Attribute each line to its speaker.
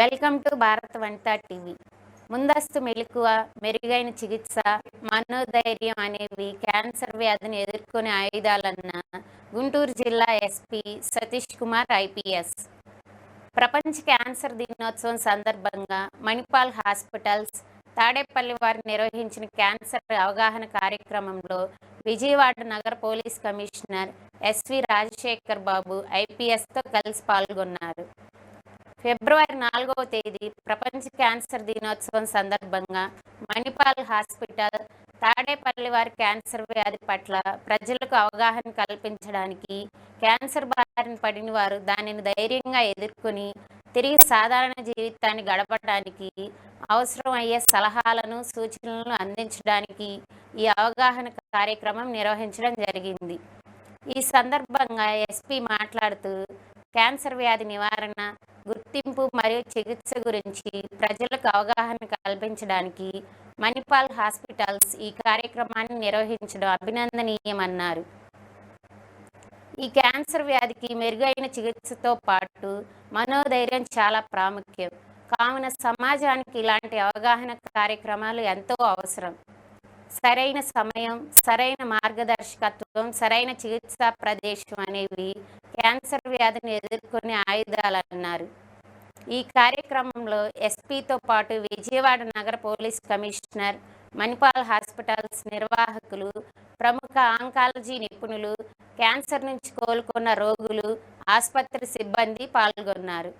Speaker 1: Welcome to Bharat వంట TV. ముందస్తు మెలకువ మెరుగైన చికిత్స మనోధైర్యం అనేవి క్యాన్సర్ వ్యాధిని ఎదుర్కొనే ఆయుధాలన్న గుంటూరు జిల్లా ఎస్పీ సతీష్ కుమార్ ఐపీఎస్. ప్రపంచ క్యాన్సర్ దినోత్సవం సందర్భంగా మణిపాల్ హాస్పిటల్స్ తాడేపల్లి వారు నిర్వహించిన క్యాన్సర్ అవగాహన కార్యక్రమంలో విజయవాడ నగర police commissioner SV Rajasekhar Babu ఐపీఎస్తో కలిసి పాల్గొన్నారు. ఫిబ్రవరి నాలుగవ తేదీ ప్రపంచ క్యాన్సర్ దినోత్సవం సందర్భంగా మణిపాల్ హాస్పిటల్ తాడేపల్లి వారి క్యాన్సర్ వ్యాధి పట్ల ప్రజలకు అవగాహన కల్పించడానికి క్యాన్సర్ బారిన పడిన వారు దానిని ధైర్యంగా ఎదుర్కొని తిరిగి సాధారణ జీవితాన్ని గడపడానికి అవసరమయ్యే సలహాలను సూచనలను అందించడానికి ఈ అవగాహన కార్యక్రమం నిర్వహించడం జరిగింది. ఈ సందర్భంగా ఎస్పీ మాట్లాడుతూ క్యాన్సర్ వ్యాధి నివారణ గుర్తింపు మరియు చికిత్స గురించి ప్రజలకు అవగాహన కల్పించడానికి మణిపాల్ హాస్పిటల్స్ ఈ కార్యక్రమాన్ని నిర్వహించడం అభినందనీయమన్నారు. ఈ క్యాన్సర్ వ్యాధికి మెరుగైన చికిత్సతో పాటు మనోధైర్యం చాలా ప్రాముఖ్యం. కావున సమాజానికి ఇలాంటి అవగాహన కార్యక్రమాలు ఎంతో అవసరం. సరైన సమయం సరైన మార్గదర్శకత్వం సరైన చికిత్సా ప్రదేశం అనేవి క్యాన్సర్ వ్యాధిని ఎదుర్కొనే ఆయుధాలన్నారు. ఈ కార్యక్రమంలో ఎస్పీతో పాటు విజయవాడ నగర పోలీస్ కమిషనర్ మణిపాల్ హాస్పిటల్స్ నిర్వాహకులు ప్రముఖ ఆంకాలజీ నిపుణులు క్యాన్సర్ నుంచి కోలుకున్న రోగులు ఆసుపత్రి సిబ్బంది పాల్గొన్నారు.